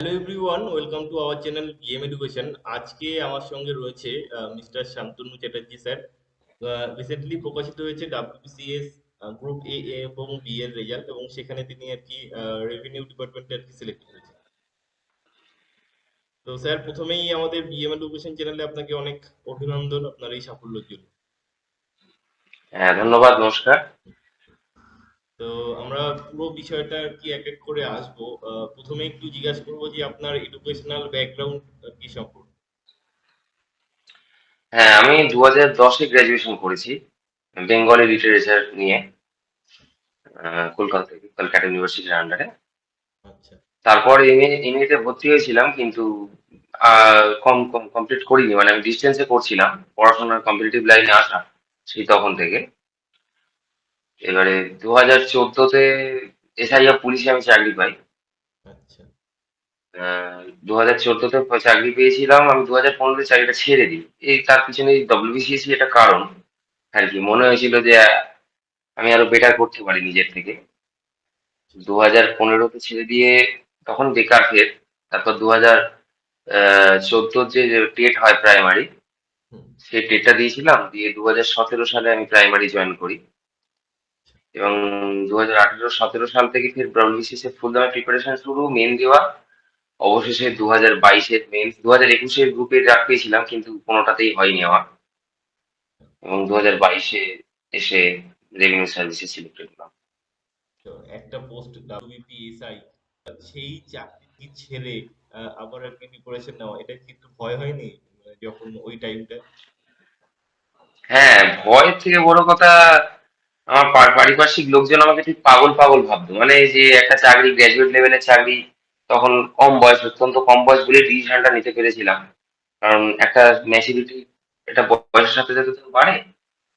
Hello everyone welcome to our channel BM education আজকে আমার সঙ্গে রয়েছে mister Shantanu Chatterjee sir recently প্রকাশিত হয়েছে ডাব্লিউবিসিএস গ্রুপ এ এবং বি এর রেজাল্ট এবং সেখানে তিনি আর কি রেভিনিউ ডিপার্টমেন্টে আর কি সিলেক্ট হয়েছে তো স্যার প্রথমেই আমাদের বিএম এডুকেশন চ্যানেলে আপনাকে অনেক অভিনন্দন আপনার এই সাফল্যের জন্য। হ্যাঁ ধন্যবাদ, নমস্কার। তো আমরা পুরো বিষয়টা আর কি এক এক করে আসব। প্রথমে একটু জিজ্ঞাসা করব যে আপনার এডুকেশনাল ব্যাকগ্রাউন্ড কি সম্পর্কে? হ্যাঁ আমি দু হাজার দশে গ্র্যাজুয়েশন করেছি বেঙ্গলি লিটারেচার নিয়ে কলকাতা থেকে কলকাতা ইউনিভার্সিটির আন্ডারে আচ্ছা। তারপর এমএ এমএ তে ভর্তি হয়েছিলাম কিন্তু কম কম কমপ্লিট করিনি। মানে আমি ডিস্টেন্সে করছিলাম পড়াশোনার কম্পিটিটিভ লাইনে আসা সেই তখন থেকে। এবারে দু হাজার চোদ্দোতে এসআইএফ পুলিশে আমি চাকরি পাই। আচ্ছা। দু হাজার চোদ্দোতে চাকরি পেয়েছিলাম আমি দু হাজার পনেরোতে চাকরিটা ছেড়ে দিই। এই তার পিছনে ডব্লিউবিসিএসি এটা কারণ আর কি। মনে হয়েছিল যে আমি আরও বেটার করতে পারি নিজের থেকে। দু হাজার পনেরোতে ছেড়ে দিয়ে তখন বেকার ফের তারপর দু হাজার চোদ্দোর যে টেট হয় প্রাইমারি সেই টেটটা দিয়েছিলাম। দিয়ে দু হাজার সতেরো সালে আমি প্রাইমারি জয়েন করি। এবং দু হাজার আঠেরো সতেরো সাল থেকে ফের ডব্লিউবিসিএস এর ফুল দামে প্রিপারেশন শুরু মেন দেওয়া। অবশেষে দু হাজার বাইশের মেন্স দু হাজার একুশের গ্রুপে ডাক পেয়েছিলাম কিন্তু কোনোটাতেই হয়নি আমার। এবং দু হাজার বাইশে এসে রেভিনিউ সার্ভিসে সিলেক্টেড হলাম তো একটা পোস্ট ডাব্লিউবিপিএসআই সেই চাকরি ছেড়ে আবার কি প্রিপারেশন নেওয়া এটা কি একটু ভয় হয়নি? মানে যখন ওই টাইমটা হ্যাঁ ভয়ের থেকে বড় কথা আমার পারিপার্শ্বিক লোকজন আমাকে ঠিক পাগল পাগল ভাবতো। মানে যে একটা চাকরি গ্র্যাজুয়েট লেভেলের চাকরি, তখন কম বয়স, অত্যন্ত কম বয়স বলে ডিসিশনটা নিতে পেরেছিলাম। কারণ একটা ম্যাচুরিটি এটা বয়সের সাথে সাথে তো বাড়ে,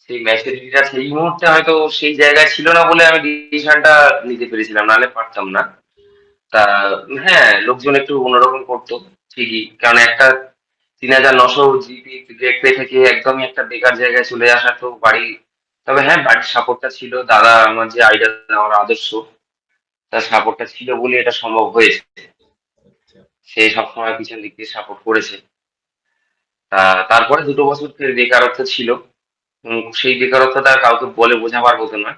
সেই ম্যাচুরিটিটা সেই মুহূর্তে হয়তো সেই জায়গায় ছিল না বলে আমি ডিসিশনটা নিতে পেরেছিলাম, নাহলে পারতাম না। তা হ্যাঁ লোকজন একটু অন্যরকম করতো, ঠিকই। কারণ একটা তিন হাজার নশো জিপি গ্রেড পেয়ে থেকে একদমই একটা বেকার জায়গায় চলে আসা তো বাড়ি তবে হ্যাঁ বাড়ির সাপোর্টটা ছিল। দাদা আমার যে আইডল আমার আদর্শ, তার সাপোর্টটা ছিল বলে এটা সম্ভব হয়েছে। সে সবসময় পিছন দিক দিয়ে সাপোর্ট করেছে। তারপরে দুটো বছর বেকারত্ব ছিল। সেই বেকারত্বটা কাউকে বলে বোঝাবার মতো নয়।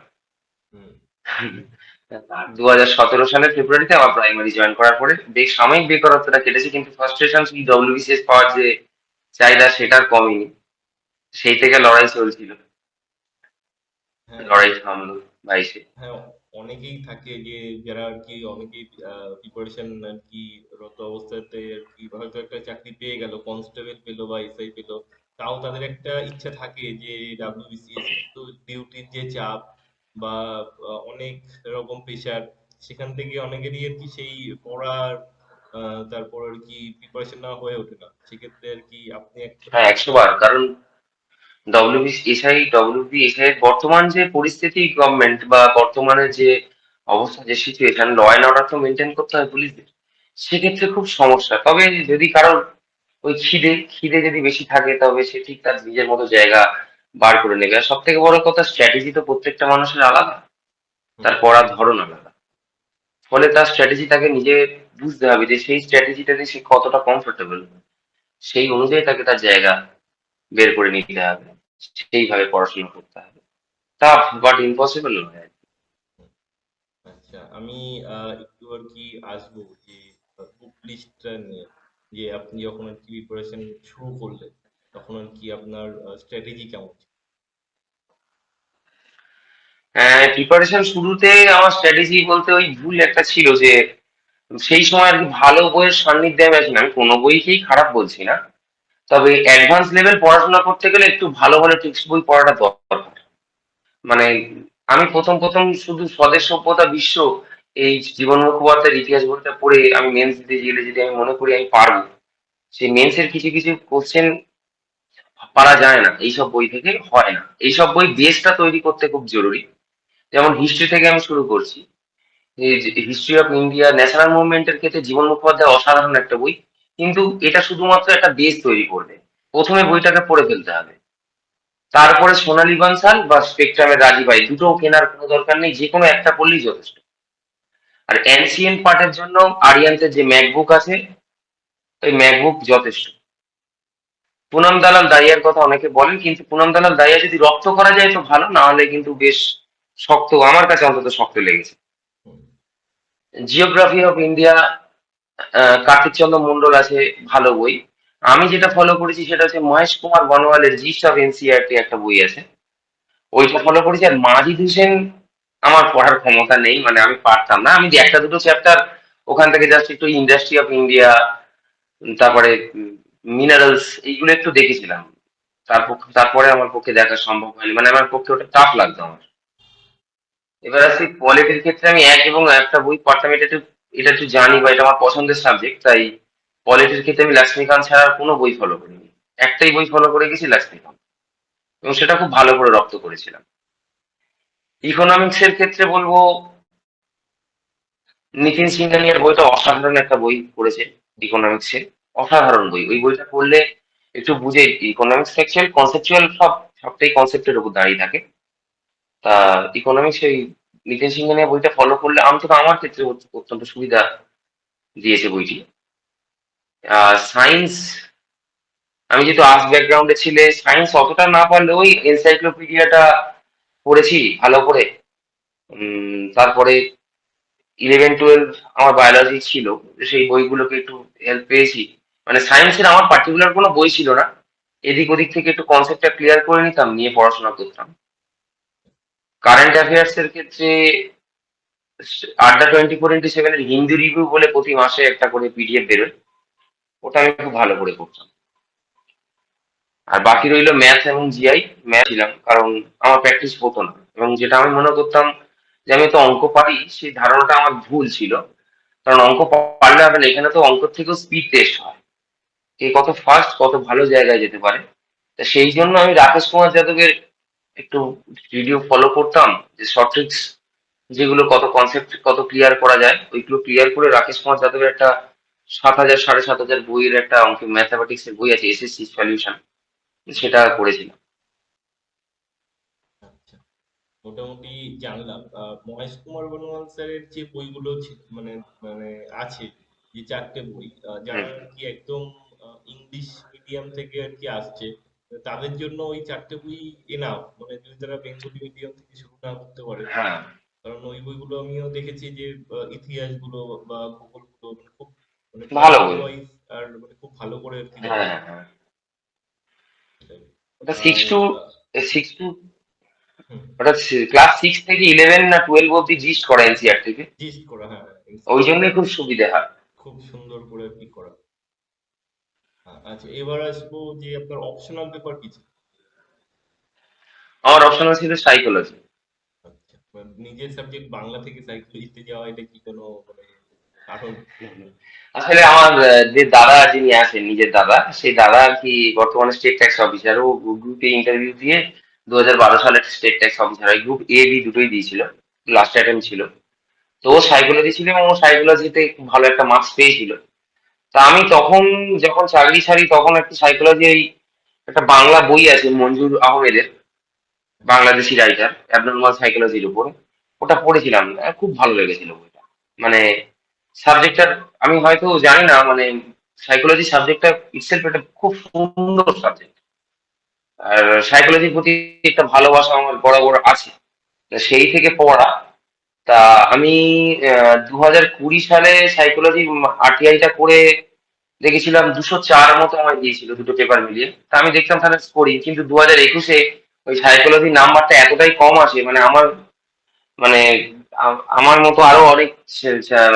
দু হাজার সতেরো সালের ফেব্রুয়ারিতে আমার প্রাইমারি জয়েন করার পরে বেশ সাময়িক বেকারত্বটা কেটেছে, কিন্তু ফার্স্টেশন সেই ডব্লিউবিসিএস পাওয়ার যে চাহিদা সেটা আর কমেনি। সেই থেকে লড়াই চলছিল। লড়াই থামলো বাইশে হ্যাঁ অনেকেই থাকে যে যারা আর কি অনেকেই প্রিপারেশন আর কি রত অবস্থাতে আর কি হয়তো একটা চাকরি পেয়ে গেল কনস্টেবল পেল বা এসআই পেল তাও তাদের একটা ইচ্ছা থাকে যে ডাব্লিউবিসিএস তো ডিউটির যে চাপ বা অনেক রকম প্রেশার সেখান থেকে অনেকেরই আর কি সেই পড়ার তারপর আর কি প্রিপারেশন নেওয়া হয়ে ওঠে না। সেক্ষেত্রে আর কি আপনি একটা হ্যাঁ একশো বার কারণ ডব্লিউবি এসআই ডব্লিউবি এসআই এর বর্তমান যে পরিস্থিতি গভর্নমেন্ট বা বর্তমানে যে অবস্থা যে সিচুয়েশন ল অ্যান্ড অর্ডার তো মেনটেন করতে হয় পুলিশদের সেক্ষেত্রে খুব সমস্যা। তবে যদি কারোর ওই খিদে খিদে যদি বেশি থাকে তবে সে ঠিক তার নিজের মতো জায়গা বার করে নেবে। আর সব থেকে বড় কথা স্ট্র্যাটেজি তো প্রত্যেকটা মানুষের আলাদা। তার পড়ার ধরন আলাদা। ফলে তার স্ট্র্যাটেজি তাকে নিজে বুঝতে হবে যে সেই স্ট্র্যাটেজিটাতে সে কতটা কমফোর্টেবল সেই অনুযায়ী তাকে তার জায়গা বের করে নিতে হবে। সেইভাবে পড়াশোনা করতে হবে। টাফ বাট ইম্পসিবল নয় আচ্ছা আমি একটু আর কি আসব যে বুক লিস্টটা নিয়ে। যে আপনি যখন আর কি প্রিপারেশন শুরু করলেন তখন আর কি আপনার স্ট্র্যাটেজি কেমন ছিল? প্রিপারেশন শুরুতে আমার স্ট্র্যাটেজি বলতে ওই ভুল একটা ছিল যে সেই সময় আর কি ভালো বইয়ের সান্নিধ্যে আমি আছি না আমি কোনো বইকেই খারাপ বলছি না। তবে অ্যাডভান্স লেভেল পড়াশোনা করতে গেলে একটু ভালো ভালো টেক্সট বই পড়াটা দরকার। মানে আমি প্রথম প্রথম শুধু স্বদেশ সভ্যতা, বিশ্ব এই জীবন মুখোপাধ্যায়ের ইতিহাস বইটা পড়ে আমি মেন্স দিতে গেলে যদি আমি মনে করি আমি পারব, সেই মেন্সের কিছু কিছু কোশ্চেন পারা যায় না, এইসব বই থেকে হয় না। এইসব বই বেসটা তৈরি করতে খুব জরুরি। যেমন হিস্ট্রি থেকে আমি শুরু করছি। হিস্ট্রি অফ ইন্ডিয়া ন্যাশনাল মুভমেন্টের ক্ষেত্রে জীবন মুখোপাধ্যায় অসাধারণ একটা বই। কিন্তু এটা শুধুমাত্র একটা বেস তৈরি করবে। প্রথমে বইটাকে পড়ে ফেলতে হবে। তারপরে সোনালী বানসাল বা স্পেকট্রামের রাজি ভাই দুটো কেনার কোনো দরকার নেই, যে কোনো একটা পড়লেই যথেষ্ট। আর অ্যানসিয়েন্ট পার্টের জন্য আরিয়ান্তের যে ম্যাকবুক আছে, ওই ম্যাকবুক যথেষ্ট। পুনম দালাল দাইয়ার কথা অনেকে বলেন, কিন্তু পুনম দালাল দাইয়া যদি রপ্ত করা যায় তো ভালো, না হলে কিন্তু বেশ শক্ত, আমার কাছে অন্তত শক্ত লেগেছে। Geography of India Kartik Chandra Mandal আছে, ভালো বই। আমি যেটা ফলো করেছি সেটা হচ্ছে মহেশ কুমার বনওয়ালের জিস্ট অফ এনসিআরটি একটা বই আছে। ওইটা ফলো করেছি আর মাজিদ হোসেন আমার পড়ার ক্ষমতা নেই মানে আমি পারতাম না। আমি একটা দুটো চ্যাপ্টার ওখান থেকে জাস্ট একটু ইন্ডাস্ট্রি অফ ইন্ডিয়া তারপরে মিনারেলস এইগুলো একটু দেখেছিলাম। তারপরে আমার পক্ষে দেখা সম্ভব হয়নি। মানে আমার পক্ষে ওটা টাফ লাগতো আমার। এবার আসি পলিটির ক্ষেত্রে আমি এক এবং একটা বই পারতাম এটা একটু এটা একটু জানি বা এটা আমার পছন্দের সাবজেক্ট তাই পলিটির ক্ষেত্রে আমি লক্ষ্মীকান্ত ছাড়া আর কোনো বই ফলো করিনি। একটাই বই ফলো করে গেছি লক্ষ্মীকান্ত। এবং সেটা খুব ভালো করে রপ্ত করেছিলাম। ইকোনমিক্স এর ক্ষেত্রে বলব, নিতিন সিংহানিয়ার বইটা অসাধারণ একটা বই পড়েছে ইকোনমিক্স অসাধারণ বই। ওই বইটা পড়লে একটু বুঝে ইকোনমিক্স কনসেপচুয়াল সব, সবটাই কনসেপ্টের উপর দাঁড়িয়ে থাকে। তা ইকোনমিক্স এই নিতিন সিংহানিয়া বইটা ফলো করলে অন্তত আমার ক্ষেত্রে অত্যন্ত সুবিধা দিয়েছে বইটি। সায়েন্স আমি যেহেতু আর্টস ব্যাকগ্রাউন্ডে ছিলে সায়েন্স অতটা না পারলে ওই এনসাইক্লোপিডিয়াটা পড়েছি ভালো করে। তারপরে ইলেভেন টুয়েলভ আমার বায়োলজি ছিল, সেই বইগুলোকে একটু হেল্প পেয়েছি। মানে সায়েন্সের আমার পার্টিকুলার কোনো বই ছিল না। এদিক ওদিক থেকে একটু কনসেপ্টটা ক্লিয়ার করে নিতাম, নিয়ে পড়াশোনা করতাম। কারেন্ট অ্যাফেয়ার্স এর ক্ষেত্রে আড্ডা টোয়েন্টি ফোর ইন্টু সেভেনের হিন্দি রিভিউ বলে প্রতি মাসে একটা করে পিডিএফ বেরোয়। ওটা আমি খুব ভালো করে করতাম আর বাকি রইল ম্যাথ এবং জিআই ম্যাথ ছিলাম, কারণ আমার প্র্যাকটিস হতো না। এবং যেটা আমি মনে করতাম যে আমি তো অঙ্ক পারি, সেই ধারণাটা আমার ভুল ছিল। কারণ অঙ্ক পারলে হবে না, এখানে তো অঙ্ক থেকেও স্পিড টেস্ট হয়। কে কত ফাস্ট কত ভালো জায়গায় যেতে পারে। তা সেই জন্য আমি রাকেশ কুমার যাদবের একটু ভিডিও ফলো করতাম যে শর্ট ট্রিক্স যেগুলো কত কনসেপ্ট কত ক্লিয়ার করা যায় ওইগুলো ক্লিয়ার করে রাকেশ কুমার যাদবের একটা সাত হাজার সাড়ে সাত হাজার বইয়ের একটা অঙ্ক ম্যাথামেটিক্স এর বই আছে এসএসসি সলিউশন সেটা করেছিলাম। আচ্ছা মোটামুটি জানলাম। আহ, মহেশ কুমার বর্মন স্যারের যে বইগুলো মানে মানে আছে যে চারটে বই যারা কি একদম ইংলিশ মিডিয়াম থেকে আর কি আসছে তাদের জন্য ওই চারটে বই এনাফ মানে যদি তারা বেঙ্গলি মিডিয়াম থেকে শুরু না করতে পারে। হ্যাঁ। কারণ ওই বইগুলো আমিও দেখেছি যে ইতিহাসগুলো বা ভূগোলগুলো মানে খুব মানে ভালো বই। আর মানে খুব ভালো করে আর কি হ্যাঁ হ্যাঁ। ওটা সিক্স টু সিক্স টু ওটা ক্লাস সিক্স থেকে ইলেভেন না টুয়েলভ অব্দি জিস্ট করা এনসিআর থেকে? Gist করা হ্যাঁ। ওই জন্যই খুব সুবিধা হয়। খুব সুন্দর করে আর কি করা। আচ্ছা এবার আসব যে আপনার অপশনাল পেপার কি ছিল? আমার অপশনাল ছিল সাইকোলজি আচ্ছা নিজের সাবজেক্ট বাংলা থেকে সাইকোলজিতে যাওয়া এটা কি কোনো মানে আসলে আমার যে দাদা যিনি আছেন নিজের দাদা সেই দাদা আর কি বর্তমানে স্টেট ট্যাক্স অফিসার ও গ্রুপে ইন্টারভিউ দিয়ে দু হাজার বারো সালে স্টেট ট্যাক্স অফিসার হয়। গ্রুপ এ বি দুটোই দিয়েছিল লাস্ট অ্যাটেম্প ছিল। তো ও সাইকোলজি ছিল এবং ও সাইকোলজিতে ভালো একটা মার্কস পেয়েছিল। তা আমি তখন যখন চাকরি ছাড়ি, তখন একটা সাইকোলজি এই একটা বাংলা বই আছে, মঞ্জুর আহমেদের, বাংলাদেশি রাইটার অ্যাবনর্মাল সাইকোলজির উপর। ওটা পড়েছিলাম খুব ভালো লেগেছিল বইটা। মানে সাবজেক্টটার আমি হয়তো জানি না মানে সাইকোলজি সাবজেক্টটা ইটসেলফ একটা খুব সুন্দর সাবজেক্ট আর সাইকোলজির প্রতি একটা ভালোবাসা আমার বরাবর আছে। সেই থেকে পড়া তা আমি দু হাজার কুড়ি সালে সাইকোলজি আরটিআইটা করে দেখেছিলাম, দুশো চার মতো আমার দিয়েছিল দুটো পেপার মিলিয়ে। তা আমি দেখতাম তাহলে স্কোরিং কিন্তু দু হাজার একুশে ওই সাইকোলজি নাম্বারটা এতটাই কম আসে মানে আমার মানে আমার মতো আরও অনেক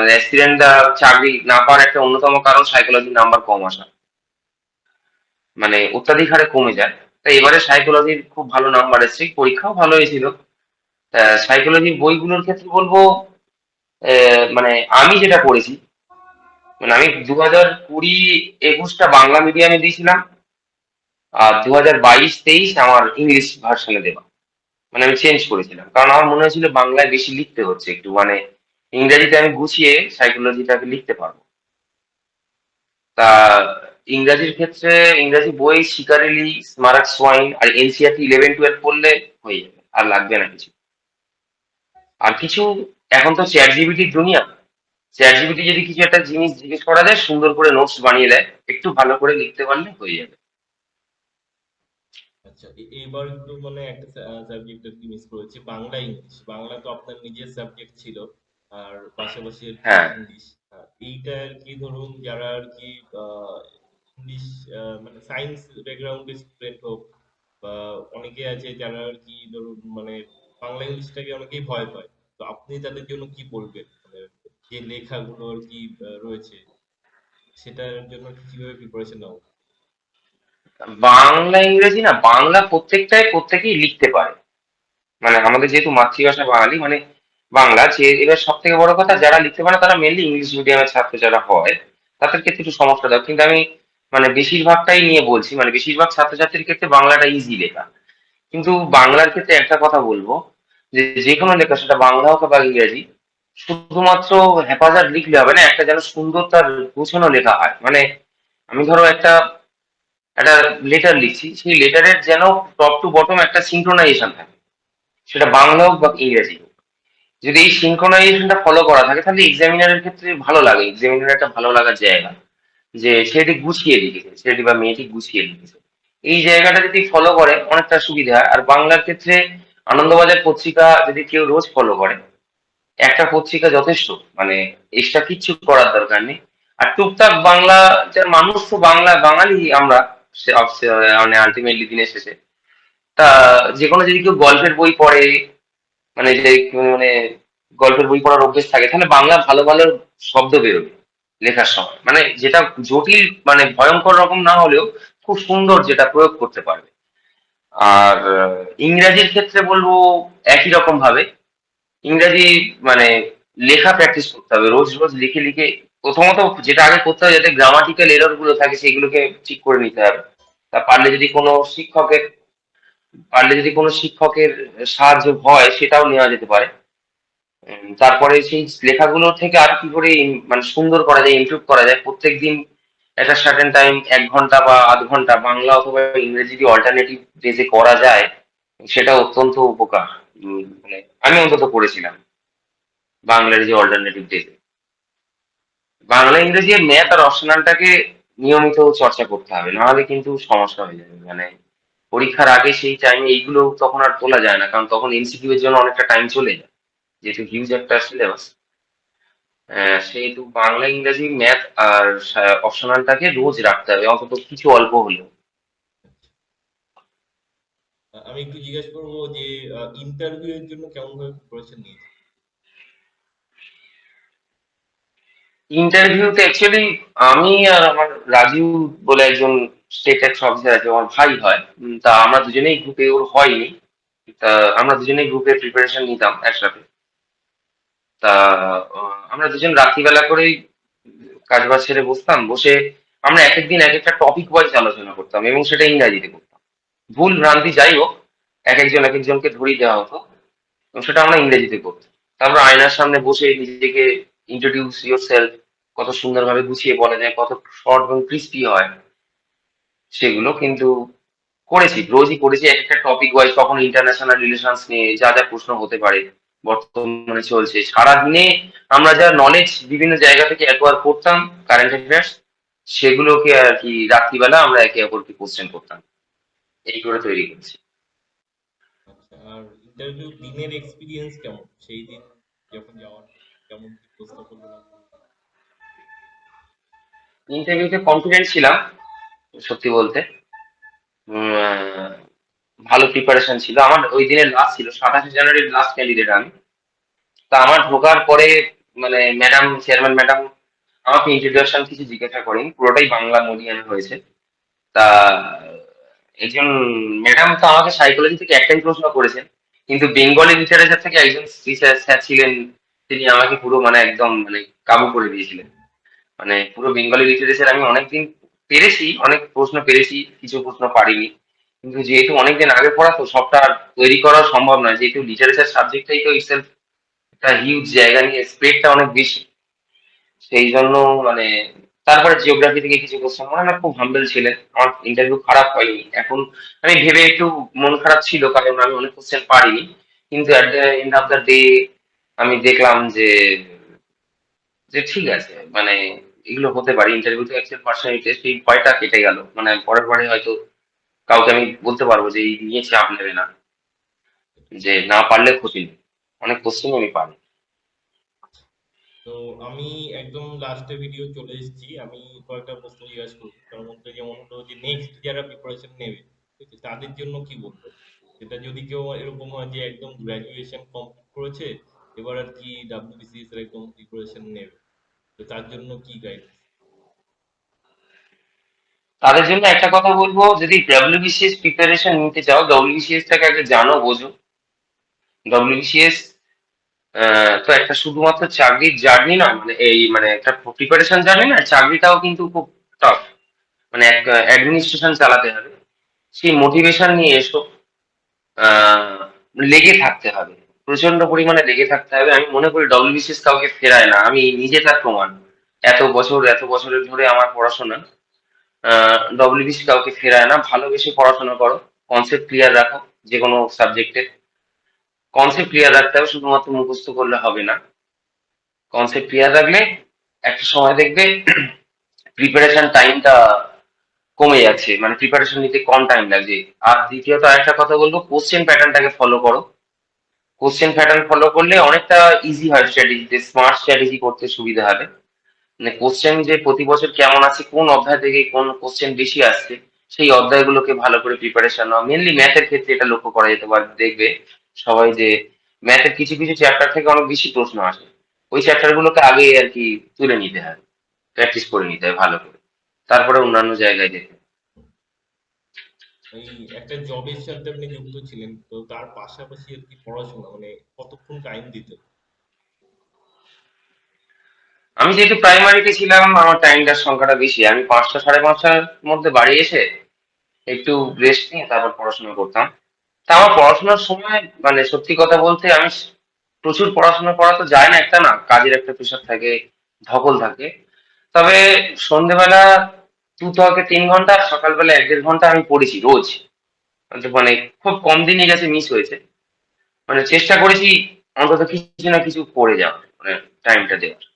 অ্যাসপিরেন্টরা চাকরি না পাওয়ার একটা অন্যতম কারণ সাইকোলজি নাম্বার কম আসা। মানে অত্যাধিক হারে কমে যায়। তাই এবারে সাইকোলজির খুব ভালো নাম্বার এসেছে, পরীক্ষাও ভালো হয়েছিল। সাইকোলজির বইগুলোর ক্ষেত্রে বলব মানে আমি যেটা পড়েছি মানে আমি দু হাজার কুড়ি একুশটা বাংলা মিডিয়ামে দিয়েছিলাম, আর দু হাজার বাইশ তেইশ আমার ইংলিশ ভার্সনে দেওয়া। মানে আমি চেঞ্জ করেছিলাম। কারণ আমার মনে হয়েছিল বাংলায় বেশি লিখতে হচ্ছে একটু মানে ইংরেজিতে আমি গুছিয়ে সাইকোলজিটাকে লিখতে পারব। তা ইংরাজির ক্ষেত্রে, ইংরাজি বই, শিকারেলি, স্মারক সোয়াইন আর এনসিআরটি ইলেভেন টুয়েলভ পড়লে হয়ে যাবে, আর লাগবে না কিছু। আর কিছু এখন তো চ্যাট জিবিটির দুনিয়া। চ্যাটজিপিটি যদি কিছু একটা জিনিস জিজ্ঞেস করা যায় সুন্দর করে নোটস বানিয়ে দেয় একটু ভালো করে লিখতে পারলে হয়ে যাবে। আচ্ছা একটু মানে একটা সাবজেক্ট আর কি মিস করেছি বাংলা ইংলিশ বাংলা তো আপনার নিজের সাবজেক্ট ছিল আর পাশাপাশি হ্যাঁ। ইংলিশ এইটা আর কি ধরুন যারা আর কি ইংলিশ মানে সায়েন্স ব্যাকগ্রাউন্ডের স্টুডেন্ট হোক বা অনেকে আছে যারা আর কি ধরুন মানে বাংলা ইংলিশটাকে অনেকেই ভয় পায়। তো আপনি তাদের জন্য কি বলবেন? মানে যে লেখাগুলো আর কি রয়েছে, সেটার জন্য কীভাবে প্রিপারেশন নেওয়া? বাংলা ইংরেজি না, বাংলা প্রত্যেকটাই প্রত্যেকেই লিখতে পারে। মানে আমাদের যেহেতু মাতৃভাষা বাঙালি মানে বাংলা যে এবার সব থেকে বড় কথা, যারা লিখতে পারে তারা মেনলি ইংলিশ মিডিয়ামের ছাত্র যারা হয়, তাদের ক্ষেত্রে একটু সমস্যা দেয় কিন্তু আমি মানে বেশিরভাগটাই নিয়ে বলছি মানে বেশিরভাগ ছাত্রছাত্রীর ক্ষেত্রে বাংলাটা ইজি লেখা। কিন্তু বাংলার ক্ষেত্রে একটা কথা বলব, যে যে কোনো লেখা সেটা বাংলা হোক বা ইংরেজি, শুধুমাত্র হেফাজত লিখলে হবে না, একটা যেন সুন্দর তার গোছানো লেখা হয়। মানে আমি ধরো একটা একটা লেটার লিখছি, সেই লেটারের যেন টপ টু বটম একটা সিঙ্ক্রোনাইজেশন থাকে। সেটা বাংলা হোক বা ইংরেজি হোক। যদি এই সিঙ্ক্রোনাইজেশনটা ফলো করা থাকে, তাহলে এক্সামিনারের ক্ষেত্রে ভালো লাগে। এক্সামিনার একটা ভালো লাগার জায়গা। যে ছেলেটি গুছিয়ে লিখেছে ছেলেটি বা মেয়েটি গুছিয়ে লিখেছে। এই জায়গাটা যদি ফলো করে, অনেকটা সুবিধা আর বাংলার ক্ষেত্রে আনন্দবাজার পত্রিকা যদি কেউ রোজ ফলো করে, একটা পত্রিকা যথেষ্ট। মানে এক্সট্রা কিচ্ছু করার দরকার নেই। আর টুকটাক বাংলা, যার মানুষ তো বাংলা, বাঙালি আমরা মানে আলটিমেটলি দিনের শেষে। তা যে কোনো যদি কেউ গল্পের বই পড়ে মানে যে মানে গল্পের বই পড়ার অভ্যেস থাকে, তাহলে বাংলা ভালো ভালো শব্দ বেরোবে লেখার সময়। মানে যেটা জটিল মানে ভয়ঙ্কর রকম না হলেও খুব সুন্দর যেটা প্রয়োগ করতে পারবে। আর ইংরাজির ক্ষেত্রে বলব একই রকম ভাবে। ইংরাজি মানে লেখা প্র্যাকটিস করতে হবে, রোজ রোজ লিখে লিখে প্রথমত যেটা আগে করতে হবে যাতে গ্রামাটিক্যাল এররগুলো থাকে সেগুলোকে ঠিক করে নিতে হবে। তা পারলে যদি কোনো শিক্ষকের, পারলে যদি কোনো শিক্ষকের সাহায্য হয় সেটাও নেওয়া যেতে পারে। তারপরে সেই লেখাগুলো থেকে আর কি করে মানে সুন্দর করা যায় ইমপ্রুভ করা যায় প্রত্যেক দিন একটা সার্টেন টাইম এক ঘণ্টা বা আধ ঘণ্টা বাংলা অথবা ইংরেজি যদি অল্টারনেটিভ যে করা যায়, সেটা অত্যন্ত উপকার। মানে আমি অন্তত করেছিলাম বাংলার যে অল্টারনেটিভ ডেতে বাংলা, ইংরেজি ম্যাথ আর অপশনালটাকে নিয়মিত চর্চা করতে হবে, নাহলে কিন্তু সমস্যা হয়ে যাবে। মানে পরীক্ষার আগে সেই টাইমে এইগুলো তখন আর তোলা যায় না, কারণ তখন এর জন্য অনেকটা টাইম চলে যায়। যেহেতু হিউজ একটা সিলেবাস সেহেতু বাংলা ইংরেজি ম্যাথ আর অপশনালটাকে রোজ রাখতে হবে অন্তত কিছু অল্প হলেও। আমি একটু জিজ্ঞেস করব যে ইন্টারভিউ এর জন্য কেমন ভাবে প্রিপারেশন নিয়েছে? ইন্টারভিউতে অ্যাকচুয়ালি আমি আর আমার রাজীব বলে একজন স্টেট ট্যাক্স অফিসার আছে আমার ভাই হয়। তা আমরা দুজনেই গ্রুপে ওর হয়নি। তা আমরা দুজনেই গ্রুপে প্রিপারেশন নিতাম একসাথে। তা আমরা দুজন রাত্রিবেলা করেই কাজ বাজ ছেড়ে বসতাম, বসে আমরা এক একদিন এক একটা টপিক ওয়াইজ আলোচনা করতাম এবং সেটা ইংরাজিতে করতাম। ভুল ভ্রান্তি যাই হোক, এক একজন এক একজনকে ধরিয়ে দেওয়া হতো, এবং সেটা আমরা ইংরেজিতে করতাম। তারপর আয়নার সামনে বসে নিজেকে ইন্ট্রোডিউস ইউর সেলফ কত সুন্দরভাবে গুছিয়ে বলা যায়, কত শর্ট এবং ক্রিস্পি হয়, সেগুলো কিন্তু করেছি। রোজই করেছি এক একটা টপিক ওয়াইজ তখন ইন্টারন্যাশনাল রিলেশনস নিয়ে যা যা প্রশ্ন হতে পারে। বর্তমানে চলছে। সারাদিনে আমরা যা নলেজ বিভিন্ন জায়গা থেকে অ্যাকোয়ার করতাম কারেন্ট অ্যাফেয়ার্স সেগুলোকে আর কি রাত্রিবেলা আমরা একে অপরকে কোশ্চেন করতাম। এই করে তৈরি করছি। আচ্ছা আর ইন্টারভিউ দিনের এক্সপিরিয়েন্স কেমন? সেই দিন যখন যাওয়ার কেমন প্রশ্ন করল ইন্টারভিউতে কনফিডেন্ট ছিলাম সত্যি বলতে। ভালো প্রিপারেশন ছিল। আমার ওই দিনের লাস্ট ছিল, সাতাশে জানুয়ারির লাস্ট ক্যান্ডিডেট আমি। তা আমার ঢোকার পরে মানে ম্যাডাম চেয়ারম্যান ম্যাডাম আমাকে ইন্ট্রোডাকশন কিছু জিজ্ঞাসা করেন। পুরোটাই বাংলা মিডিয়ামে হয়েছে। তা একজন ম্যাডাম তো আমাকে সাইকোলজি থেকে একটাই প্রশ্ন করেছেন। কিন্তু বেঙ্গলি লিটারেচার থেকে একজন স্যার ছিলেন, তিনি আমাকে পুরো মানে একদম মানে কাবু করে দিয়েছিলেন। মানে পুরো বেঙ্গলি লিটারেচার আমি অনেকদিন পেরেছি, অনেক প্রশ্ন পেরেছি, কিছু প্রশ্ন পারিনি। কিন্তু যেহেতু অনেকদিন আগে পড়া, তো সবটা তৈরি করা সম্ভব নয়। যেহেতু লিটারেচার সাবজেক্টটাই তো ইটসেলফ একটা হিউজ জায়গা নিয়ে স্প্রেডটা অনেক বেশি। সেই জন্য মানে তারপরে জিওগ্রাফি থেকে কিছু কোশ্চেন মানে না খুব হাম্বেল ছিলেন আমার ইন্টারভিউ খারাপ হয়নি। এখন আমি ভেবে একটু মন খারাপ ছিল, কারণ আমি অনেক কোশ্চেন পারিনি। কিন্তু at the end of the day আমি দেখলাম যে যে ঠিক আছে। মানে এগুলো হতে পারে। ইন্টারভিউতে অ্যাকচুয়াল পার্সোনালিটি টেস্ট এই ভয়টা কেটে গেল। মানে পরের পরে হয়তো কাউকে আমি বলতে পারব যে, এই নিয়ে চাপ নেবে না। যে, না পারলে ক্ষতি নেই। অনেক কোশ্চেন আমি পারি। তো আমি একদম লাস্টে ভিডিও চলে এসেছি। আমি কয়েকটা প্রশ্ন জিজ্ঞাসা তার মধ্যে যেমন হলো যে নেক্সট যারা প্রিপারেশন নেবে তাদের জন্য কি বলব? সেটা যদি কেউ এরকম হয় যে, একদম গ্রাজুয়েশন কমপ্লিট করেছে, এবার আর কি ডাব্লিউবিসিএস এর একদম প্রিপারেশন নেবে? তো তার জন্য কি গাইডেন্স তাদের জন্য একটা কথা বলব, যদি ডাব্লিউবিসিএস প্রিপারেশন নিতে চাও ডাব্লিউবিসিএস টাকে আগে জানো, বোঝো। ডাব্লিউবিসিএস তো একটা শুধুমাত্র চাকরির জার্নি না মানে এই মানে একটা প্রিপারেশন জার্নি না, চাকরিটাও কিন্তু খুব টাফ মানে অ্যাডমিনিস্ট্রেশন চালাতে হবে। সেই মোটিভেশন নিয়ে এসো। লেগে থাকতে হবে। প্রচণ্ড পরিমাণে লেগে থাকতে হবে। আমি মনে করি ডব্লিউবিসিএস কাউকে ফেরায় না। আমি নিজে তার প্রমাণ। এত বছর, এত বছরের ধরে আমার পড়াশোনা। ডব্লিউবিসি কাউকে ফেরায় না, ভালোবেসে পড়াশোনা করো কনসেপ্ট ক্লিয়ার রাখো যে কোনো সাবজেক্টে কনসেপ্ট ক্লিয়ার রাখতে হবে, শুধুমাত্র মুখস্থ করলে হবে না। কনসেপ্ট ক্লিয়ার রাখলে একটা সময় দেখবে প্রিপারেশন টাইমটা কমে যাচ্ছে মানে প্রিপারেশন নিতে কম টাইম লাগছে। আর দ্বিতীয়ত আরেকটা কথা বলব কোশ্চেন প্যাটার্নটাকে ফলো করো। কোশ্চেন প্যাটার্ন ফলো করলে অনেকটা ইজি হয় স্ট্র্যাটেজিতে স্মার্ট স্ট্র্যাটেজি করতে সুবিধা হবে। মানে কোশ্চেন যে প্রতি বছর কেমন আছে, কোন অধ্যায় থেকে কোন কোশ্চেন বেশি আসছে, সেই অধ্যায়গুলোকে ভালো করে প্রিপারেশন নাও মেনলি ম্যাথের ক্ষেত্রে এটা লক্ষ্য করা যেতে পারে, দেখবে সবাই যে ম্যাথের কিছু কিছু চ্যাপ্টার থেকে অনেক বেশি প্রশ্ন আসে। ওই চ্যাপ্টার গুলোকে আগে আর কি তুলে নিতে হবে প্র্যাকটিস করে নিতে হয় ভালো করে। তারপরে অন্যান্য জায়গায় যেতে একটা জবের সাথে আপনি যুক্ত ছিলেন, তো তার পাশাপাশি আর কি পড়াশোনা মানে কতক্ষণ টাইম দিতে আমি যেহেতু প্রাইমারিতে ছিলাম, আমার টাইমটার সংখ্যাটা বেশি। আমি পাঁচটা সাড়ে পাঁচটার মধ্যে বাড়ি এসে একটু রেস্ট নিয়ে তারপর পড়াশোনা করতাম। তা আমার পড়াশোনার সময় মানে সত্যি কথা বলতে আমি প্রচুর পড়াশোনা করা তো যায় না একটা না, কাজের একটা প্রেশার থাকে, ধকল থাকে। তবে সন্ধেবেলা দু থেকে তিন ঘণ্টা, সকালবেলা এক দেড় ঘণ্টা আমি পড়েছি রোজ। মানে খুব কম দিনই গেছে মিস হয়েছে। মানে চেষ্টা করেছি অন্তত কিছু না কিছু পড়ে যাওয়ার মানে টাইমটা দেওয়ার।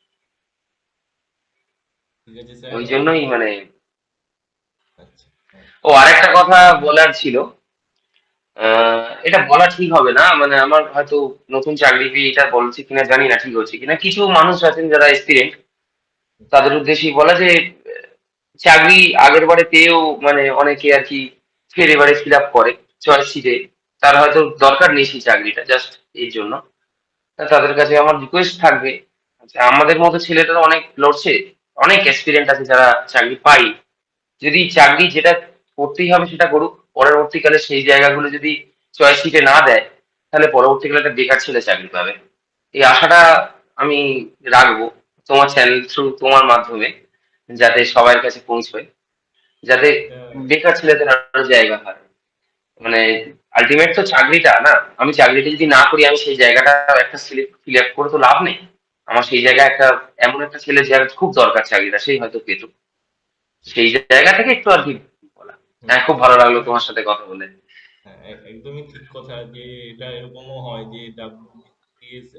ওই জন্যই মানে আচ্ছা। ও আরেকটা কথা বলার ছিল। এটা বলা ঠিক হবে না মানে আমার হয়তো নতুন চাকরি পেয়ে এটা বলছি কিনা জানি না ঠিক হচ্ছে কিনা। কিছু মানুষ আছেন যারা এক্সপিরিয়েন্ট তাদের উদ্দেশ্যেই বলা যে চাকরি আগের বারে পেয়েও মানে অনেকে আর কি ফের এবারে ফিল আপ করে চয়েস সিটে তার হয়তো দরকার নেই সেই চাকরিটা জাস্ট এর জন্য। তাদের কাছে আমার রিকোয়েস্ট থাকবে। যে আমাদের মতো ছেলেটা অনেক লড়ছে। অনেক এক্সপিরিয়েন্ট আছে যারা চাকরি পাই যদি চাকরি যেটা করতেই হবে সেটা করুক পরবর্তীকালে সেই জায়গাগুলো যদি চয়েস সিটে না দেয় তাহলে পরবর্তীকালে একটা বেকার ছেলে চাকরি পাবে। এই আশাটা আমি রাখব তোমার চ্যানেল থ্রু তোমার মাধ্যমে যাতে সবার কাছে পৌঁছয় যাতে বেকার ছেলেদের আরও জায়গা হয়। মানে আলটিমেট তো চাকরিটা না আমি চাকরিটা যদি না করি আমি সেই জায়গাটা একটা ফিল আপ করে তো লাভ নেই। আমার সেই জায়গায় একটা এমন একটা ছেলে যার খুব দরকার চাকরিটা সেই হয়তো পেত। সেই জায়গা থেকে একটু আর কি বলা। হ্যাঁ খুব ভালো লাগল তোমার সাথে কথা বলে। হ্যাঁ একদমই ঠিক কথা যে এটা এরকমও হয় যে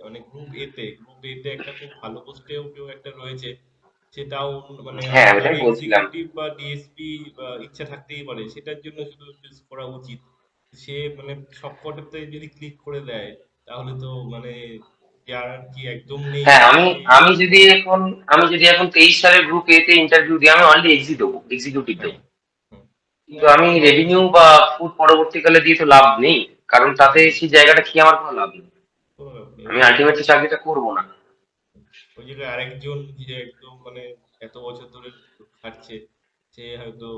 মানে গ্রুপ এ তে গ্রুপ এ তে একটা খুব ভালো পোস্টেও কেউ একটা রয়েছে সেটাও মানে হ্যাঁ এক্সিকিউটিভ বা ডিএসপি ইচ্ছা থাকতেই পারে সেটার জন্য শুধু চুজ করা উচিত। সে মানে সবকটাতে যদি ক্লিক করে দেয় তাহলে তো মানে কি একদম নেই। হ্যাঁ আমি আমি যদি এখন আমি যদি এখন তেইশ সালের গ্রুপ এ তে ইন্টারভিউ দিই আমি অনলি এক্সি দেবো এক্সিকিউটিভ দেবো। কিন্তু আমি রেভিনিউ বা ফুড পরবর্তীকালে দিয়ে তো লাভ নেই কারণ তাতে সেই জায়গাটা আমার কোনো লাভ নেই। আমি আলটিমেটলি চাকরিটা করব না। ওই জায়গায় আরেকজন যে একদম মানে এত বছর ধরে খাটছে সে হয়তো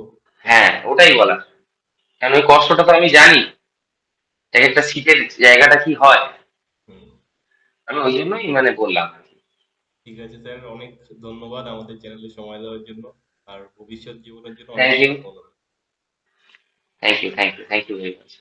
হ্যাঁ ওটাই বলা। কারণ ওই কষ্টটা তো আমি জানি। এক একটা সিটের জায়গাটা কি হয়? আমি ওই জন্যই মানে বললাম ঠিক আছে স্যার অনেক ধন্যবাদ আমাদের চ্যানেলে সময় দেওয়ার জন্য। আর ভবিষ্যৎ জীবনের জন্য অনেক thank you thank you thank you very much